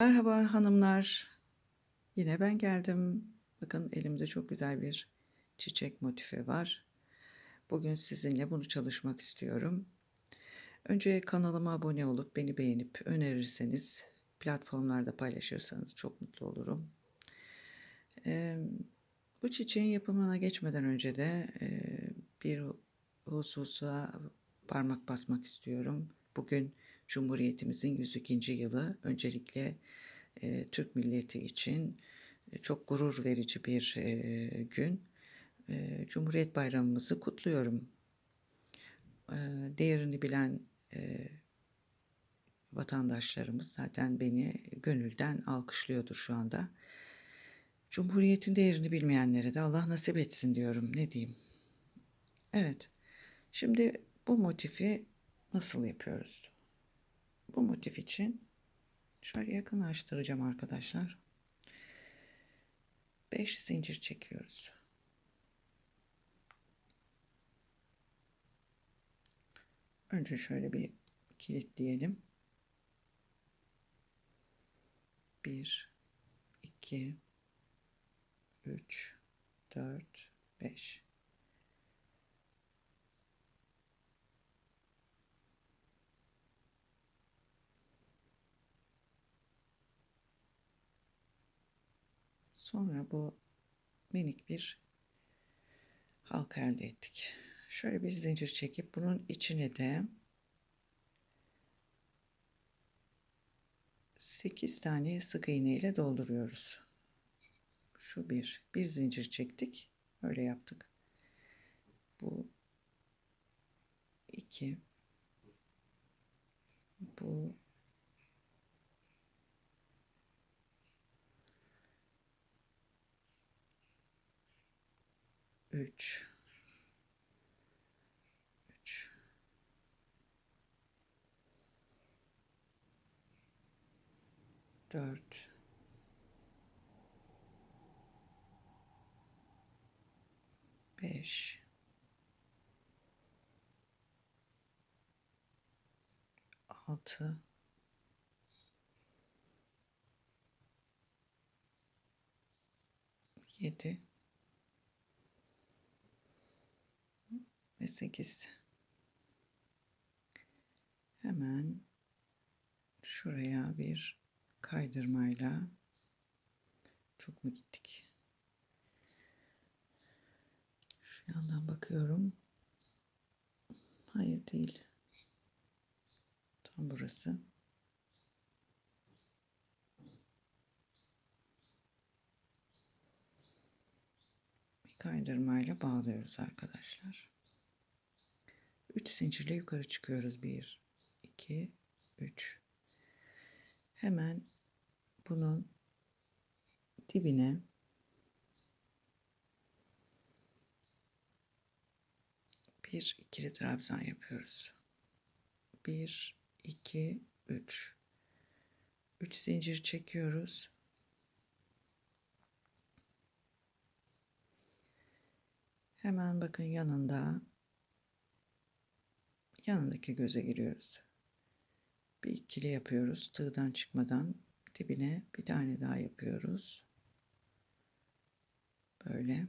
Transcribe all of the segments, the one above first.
Merhaba hanımlar. Yine ben geldim. Bakın elimde çok güzel bir çiçek motifi var. Bugün sizinle bunu çalışmak istiyorum. Önce kanalıma abone olup beni beğenip önerirseniz, platformlarda paylaşırsanız çok mutlu olurum. Bu çiçeğin yapımına geçmeden önce de bir hususa parmak basmak istiyorum. Bugün Cumhuriyetimizin 102. yılı. Öncelikle e, Türk milleti için e, çok gurur verici bir e, gün. E, Cumhuriyet Bayramımızı kutluyorum. E, değerini bilen e, vatandaşlarımız zaten beni gönülden alkışlıyordur şu anda. Cumhuriyetin değerini bilmeyenlere de Allah nasip etsin diyorum. Ne diyeyim? Evet. Şimdi bu motifi nasıl yapıyoruz? Bu motif için şöyle yakınlaştıracağım arkadaşlar. 5 zincir çekiyoruz. Önce şöyle bir kilitleyelim. 1 2 3 4 5 Sonra bu minik bir halka elde ettik. Şöyle bir zincir çekip bunun içine de 8 tane sık iğne ile dolduruyoruz. Şu bir. Bir zincir çektik. Öyle yaptık. Bu iki. Bu 3 3 4 5 6 7 ve 8 hemen şuraya bir kaydırmayla çok mu gittik? Şu yandan bakıyorum. Hayır değil. Tam burası. Bir kaydırmayla bağlıyoruz arkadaşlar 3 zincirle yukarı çıkıyoruz. 1, 2, 3. Hemen bunun dibine bir ikili trabzan yapıyoruz. 1, 2, 3. 3 zincir çekiyoruz. Hemen bakın yanında yanındaki göze giriyoruz. Bir ikili yapıyoruz. Tığdan çıkmadan dibine bir tane daha yapıyoruz. Böyle.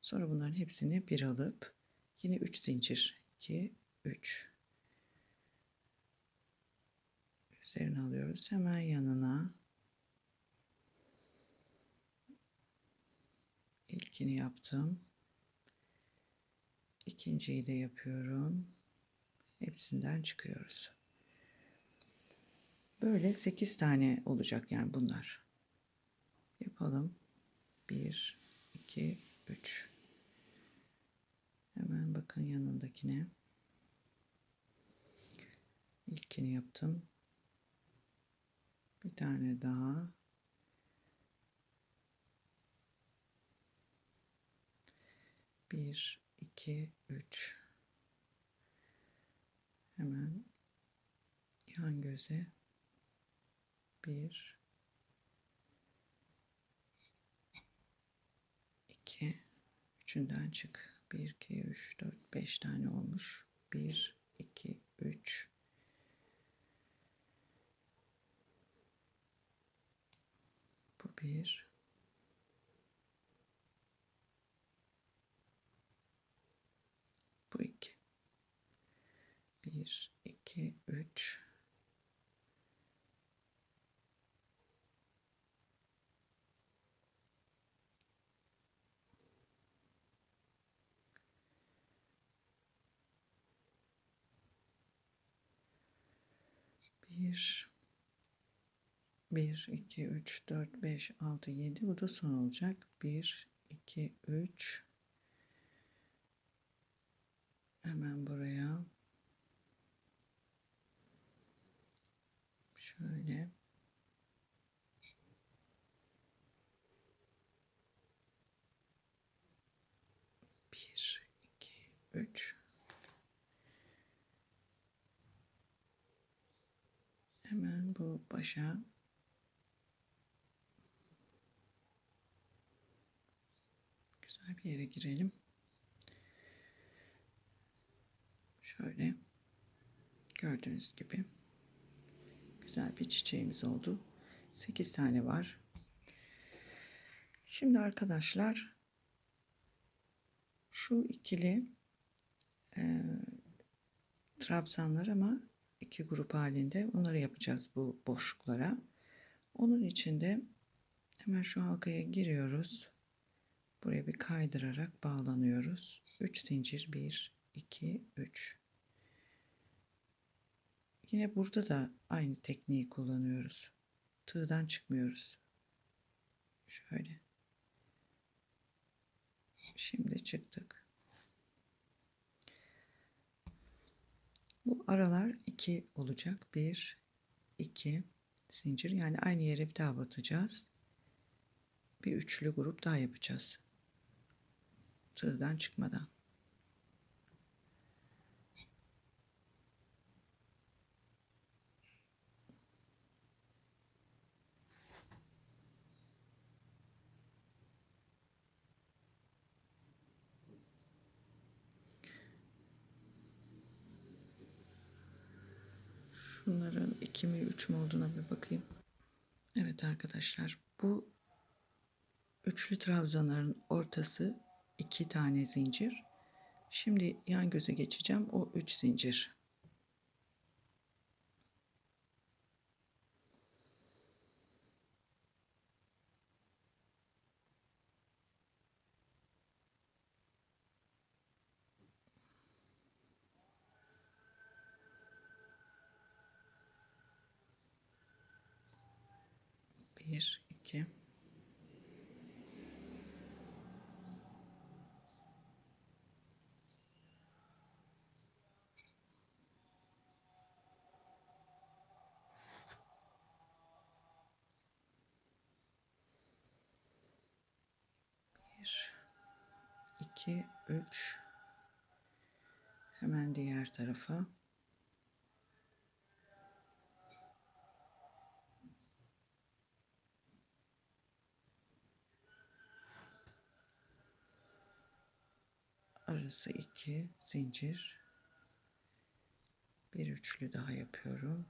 Sonra bunların hepsini bir alıp yine 3 zincir 2 3 üzerine alıyoruz. Hemen yanına ilkini yaptım. İkinciyi de yapıyorum. Hepsinden çıkıyoruz. Böyle 8 tane olacak yani bunlar. Yapalım. 1, 2, 3. Hemen bakın yanındakine. İlkini yaptım. Bir tane daha. Bir, iki, üç. Hemen yan göze bir iki üçünden çık. Bir, iki, üç, dört, beş tane olmuş. Bir, iki, üç. bir 1, 2, 3, 1 1 2 3 4 5 6 7 bu da son olacak. 1 2 3 hemen buraya. Şöyle. Bir iki üç. Hemen bu başa. Güzel bir yere girelim. Şöyle. Gördüğünüz gibi güzel bir çiçeğimiz oldu. 8 tane var. Şimdi arkadaşlar şu ikili e, trabzanlar ama iki grup halinde onları yapacağız bu boşluklara. Onun için de hemen şu halkaya giriyoruz. Buraya bir kaydırarak bağlanıyoruz. 3 zincir 1 2 3 Yine burada da aynı tekniği kullanıyoruz. Tığdan çıkmıyoruz. Şöyle. Şimdi çıktık. Bu aralar 2 olacak. 1 2 zincir yani aynı yere bir daha batacağız. Bir üçlü grup daha yapacağız. Tığdan çıkmadan. Şunların 2 mi 3 mü olduğuna bir bakayım. Evet arkadaşlar bu üçlü trabzanların ortası 2 tane zincir. Şimdi yan göze geçeceğim. O 3 zincir. Bir, iki. Bir, iki, üç. Hemen diğer tarafa. Arası iki zincir. Bir üçlü daha yapıyorum.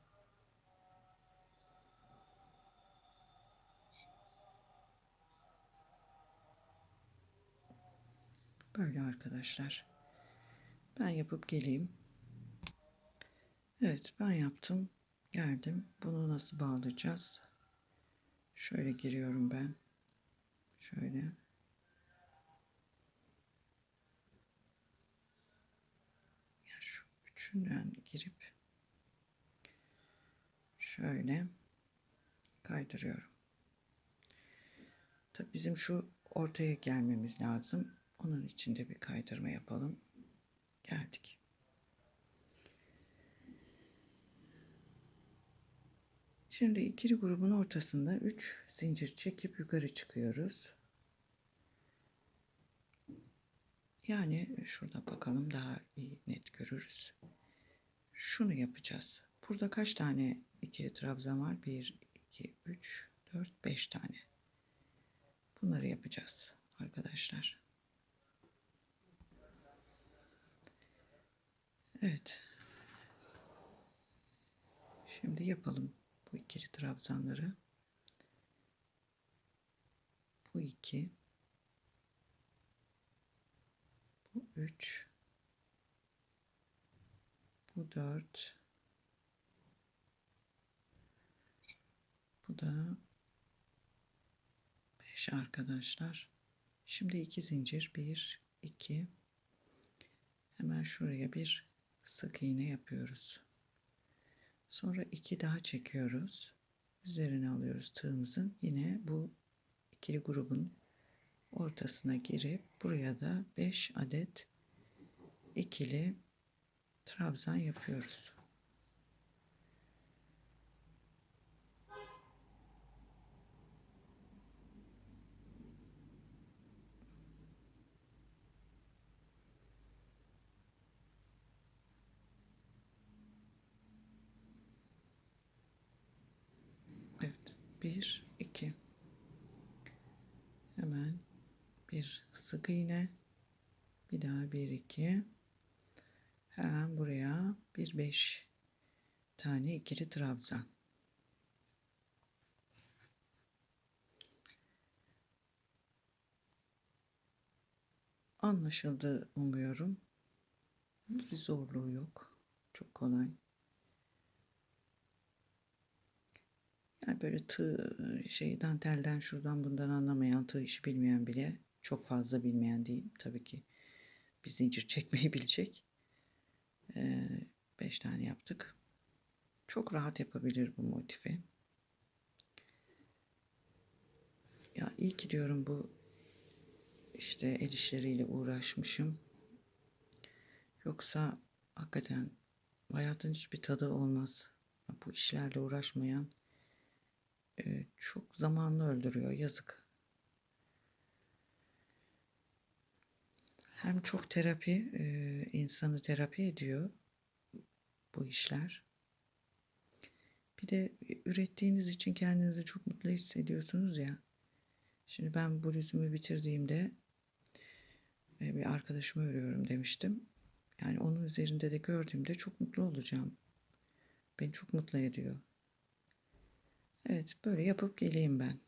Böyle arkadaşlar. Ben yapıp geleyim. Evet ben yaptım. Geldim. Bunu nasıl bağlayacağız? Şöyle giriyorum ben. Şöyle üçünden girip şöyle kaydırıyorum. Tabi bizim şu ortaya gelmemiz lazım. Onun için de bir kaydırma yapalım. Geldik. Şimdi ikili grubun ortasında 3 zincir çekip yukarı çıkıyoruz. Yani şurada bakalım daha iyi net görürüz. Şunu yapacağız. Burada kaç tane ikili trabzan var? 1, 2, 3, 4, 5 tane. Bunları yapacağız arkadaşlar. Evet. Şimdi yapalım bu ikili trabzanları. 2 bu 3 bu 4 bu da 5 arkadaşlar. Şimdi iki zincir. 1 2 hemen şuraya bir sık iğne yapıyoruz. Sonra iki daha çekiyoruz. Üzerine alıyoruz tığımızın. Yine bu ikili grubun ortasına girip buraya da 5 adet ikili trabzan yapıyoruz. Evet. Bir, iki. Hemen bir sık iğne. Bir daha bir, iki. Hemen buraya bir beş tane ikili trabzan. Anlaşıldı umuyorum. Bir zorluğu yok. Çok kolay. Yani böyle tığ şey dantelden şuradan bundan anlamayan tığ işi bilmeyen bile çok fazla bilmeyen değil tabii ki bir zincir çekmeyi bilecek. 5 tane yaptık. Çok rahat yapabilir bu motifi. Ya iyi ki diyorum bu işte el işleriyle uğraşmışım. Yoksa hakikaten hayatın hiçbir tadı olmaz. Bu işlerle uğraşmayan e, çok zamanını öldürüyor. Yazık. Hem çok terapi, e, insanı terapi ediyor bu işler. Bir de ürettiğiniz için kendinizi çok mutlu hissediyorsunuz ya. Şimdi ben bu blüzümü bitirdiğimde e, bir arkadaşıma örüyorum demiştim. Yani onun üzerinde de gördüğümde çok mutlu olacağım. Beni çok mutlu ediyor. Evet böyle yapıp geleyim ben.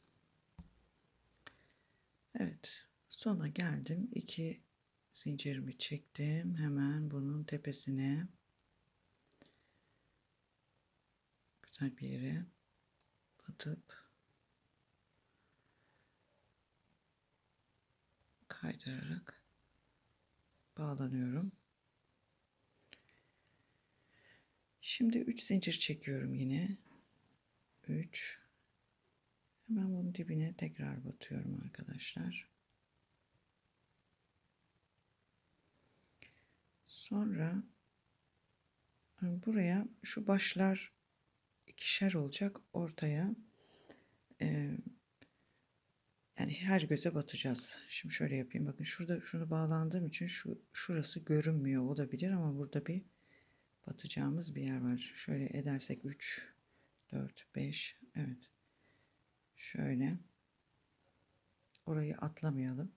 Evet sona geldim. İki zincirimi çektim. Hemen bunun tepesine güzel bir yere batıp kaydırarak bağlanıyorum. Şimdi 3 zincir çekiyorum yine. 3 Hemen bunun dibine tekrar batıyorum arkadaşlar. Sonra buraya şu başlar ikişer olacak ortaya yani her göze batacağız. Şimdi şöyle yapayım. Bakın şurada şunu bağlandığım için şu şurası görünmüyor olabilir ama burada bir batacağımız bir yer var. Şöyle edersek 3 4 5 evet. Şöyle orayı atlamayalım.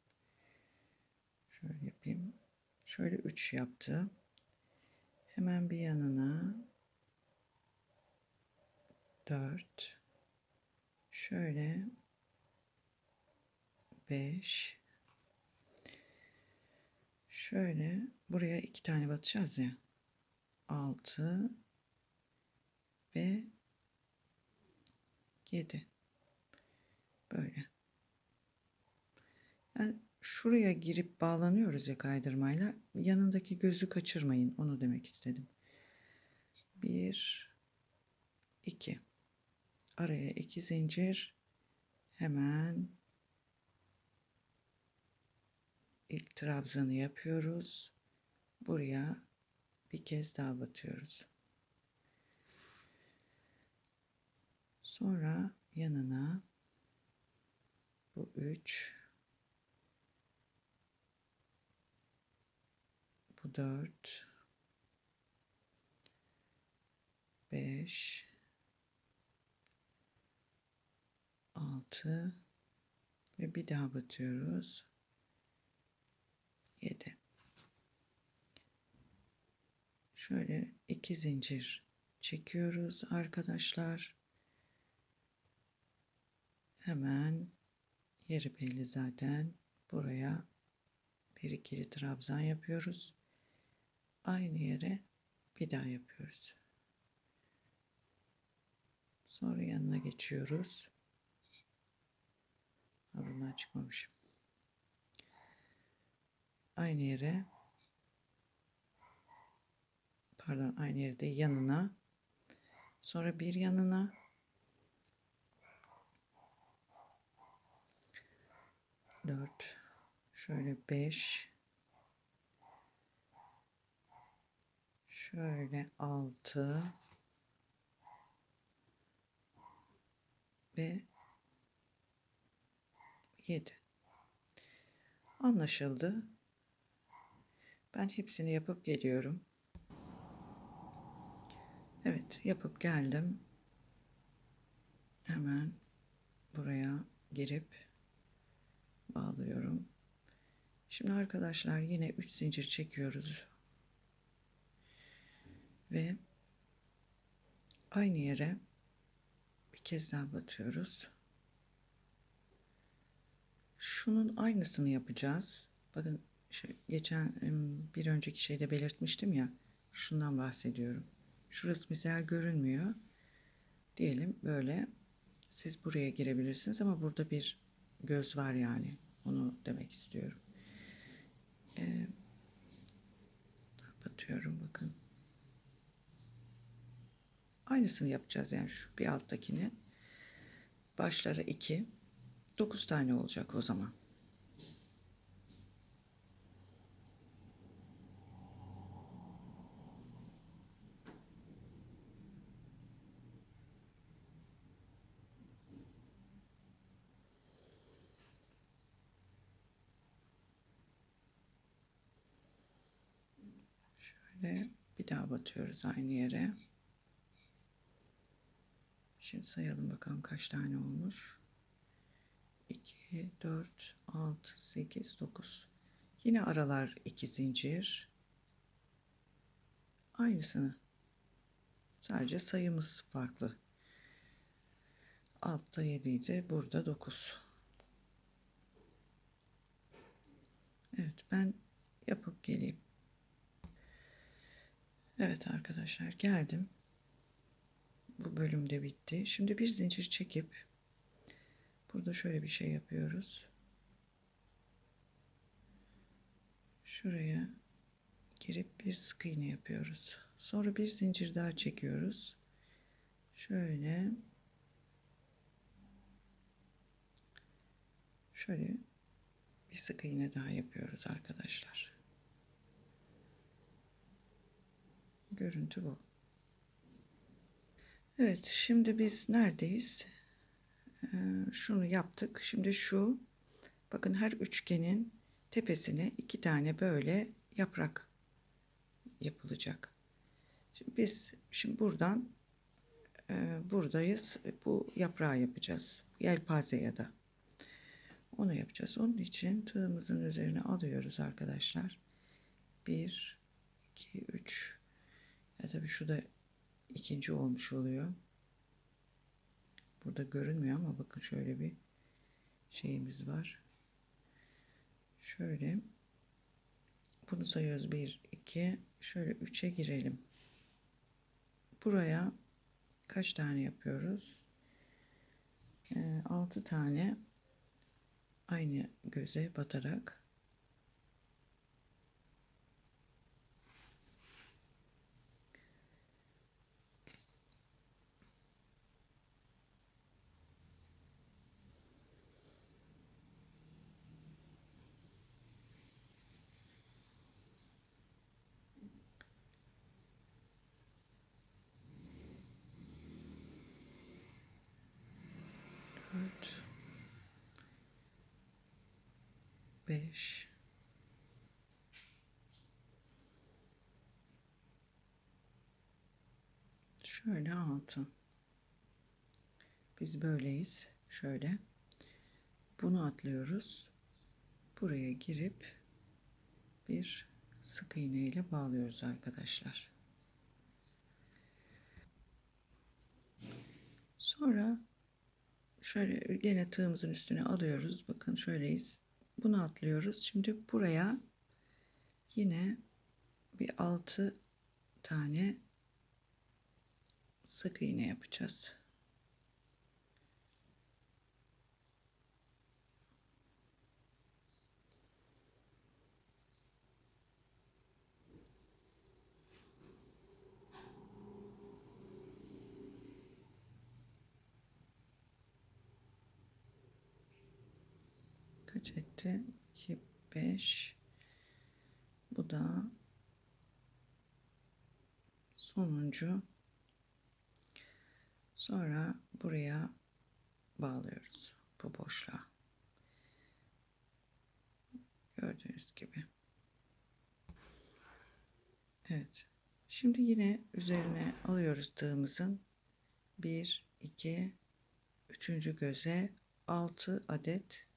Şöyle yapayım. Şöyle 3 yaptı. Hemen bir yanına 4 şöyle 5 şöyle buraya iki tane batacağız ya. 6 ve 7 böyle. Yani şuraya girip bağlanıyoruz ya kaydırmayla. Yanındaki gözü kaçırmayın. Onu demek istedim. 1 2 araya iki zincir. Hemen ilk trabzanı yapıyoruz. Buraya bir kez daha batıyoruz. Sonra yanına bu üç bu dört beş 6 ve bir daha batıyoruz. 7. Şöyle iki zincir çekiyoruz arkadaşlar. Hemen Yeri belli zaten. Buraya bir ikili trabzan yapıyoruz. Aynı yere bir daha yapıyoruz. Sonra yanına geçiyoruz. Ha, bundan çıkmamışım. Aynı yere pardon aynı yerde yanına sonra bir yanına dört şöyle beş şöyle altı ve 7 anlaşıldı. Ben hepsini yapıp geliyorum. Evet yapıp geldim. Hemen buraya girip bağlıyorum. Şimdi arkadaşlar yine 3 zincir çekiyoruz ve aynı yere bir kez daha batıyoruz şunun aynısını yapacağız. Bakın şu geçen bir önceki şeyde belirtmiştim ya. Şundan bahsediyorum. Şurası mesela görünmüyor. Diyelim böyle. Siz buraya girebilirsiniz ama burada bir göz var yani. Onu demek istiyorum. Ee, batıyorum bakın. Aynısını yapacağız yani şu bir alttakini. Başlara 2 9 tane olacak o zaman. Şöyle bir daha batıyoruz aynı yere. Şimdi sayalım bakalım kaç tane olmuş. 2, 4, 6, 8, 9. Yine aralar 2 zincir. Aynısını. Sadece sayımız farklı. Altta 7 idi. Burada 9. Evet ben yapıp geleyim. Evet arkadaşlar geldim. Bu bölümde bitti. Şimdi bir zincir çekip Burada şöyle bir şey yapıyoruz. Şuraya girip bir sık iğne yapıyoruz. Sonra bir zincir daha çekiyoruz. Şöyle şöyle bir sık iğne daha yapıyoruz arkadaşlar. Görüntü bu. Evet, şimdi biz neredeyiz? şunu yaptık. Şimdi şu bakın her üçgenin tepesine iki tane böyle yaprak yapılacak. Şimdi biz şimdi buradan e, buradayız. Bu yaprağı yapacağız. Yelpaze ya da. Onu yapacağız. Onun için tığımızın üzerine alıyoruz arkadaşlar. 1 2 3 ya tabii şu da ikinci olmuş oluyor. Burada görünmüyor ama bakın şöyle bir şeyimiz var. Şöyle bunu sayıyoruz 1 2 şöyle 3'e girelim. Buraya kaç tane yapıyoruz? E, 6 tane aynı göze batarak 45 Şöyle 6 Biz böyleyiz. Şöyle bunu atlıyoruz. Buraya girip bir sık iğne ile bağlıyoruz arkadaşlar. Sonra şöyle gene tığımızın üstüne alıyoruz. Bakın şöyleyiz. Bunu atlıyoruz. Şimdi buraya yine bir 6 tane sık iğne yapacağız. Kaç etti? 2, 5. Bu da sonuncu. Sonra buraya bağlıyoruz bu boşluğa. Gördüğünüz gibi. Evet. Şimdi yine üzerine alıyoruz tığımızın 1 2 3. göze 6 adet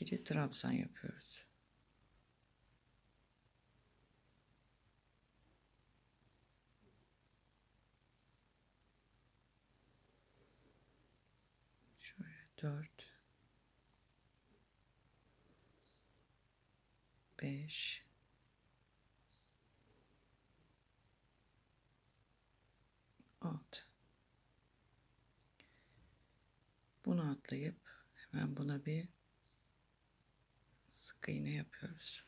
ikili trabzan yapıyoruz. Şöyle dört, beş, altı. Bunu atlayıp hemen buna bir sık iğne yapıyoruz.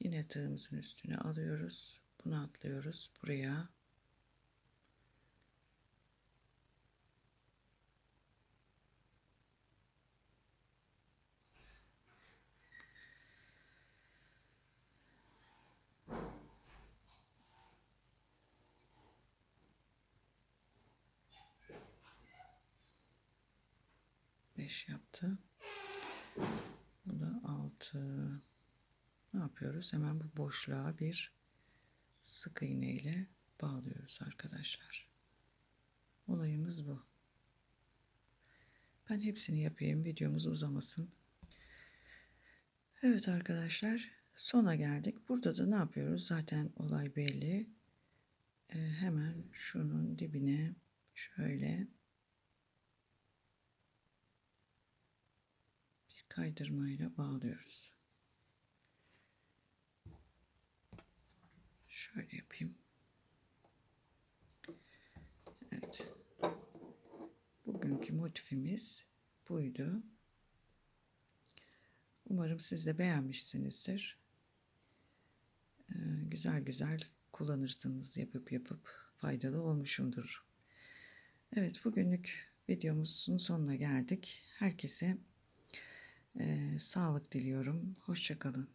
Yine tığımızın üstüne alıyoruz. Bunu atlıyoruz buraya. Beş yaptı. Bu da 6. Ne yapıyoruz? Hemen bu boşluğa bir sık iğne ile bağlıyoruz arkadaşlar. Olayımız bu. Ben hepsini yapayım. Videomuz uzamasın. Evet arkadaşlar. Sona geldik. Burada da ne yapıyoruz? Zaten olay belli. Ee, hemen şunun dibine şöyle kaydırmayla bağlıyoruz. Şöyle yapayım. Evet. Bugünkü motifimiz buydu. Umarım siz de beğenmişsinizdir. Ee, güzel güzel kullanırsınız yapıp yapıp faydalı olmuşumdur. Evet bugünlük videomuzun sonuna geldik. Herkese ee, sağlık diliyorum. Hoşçakalın.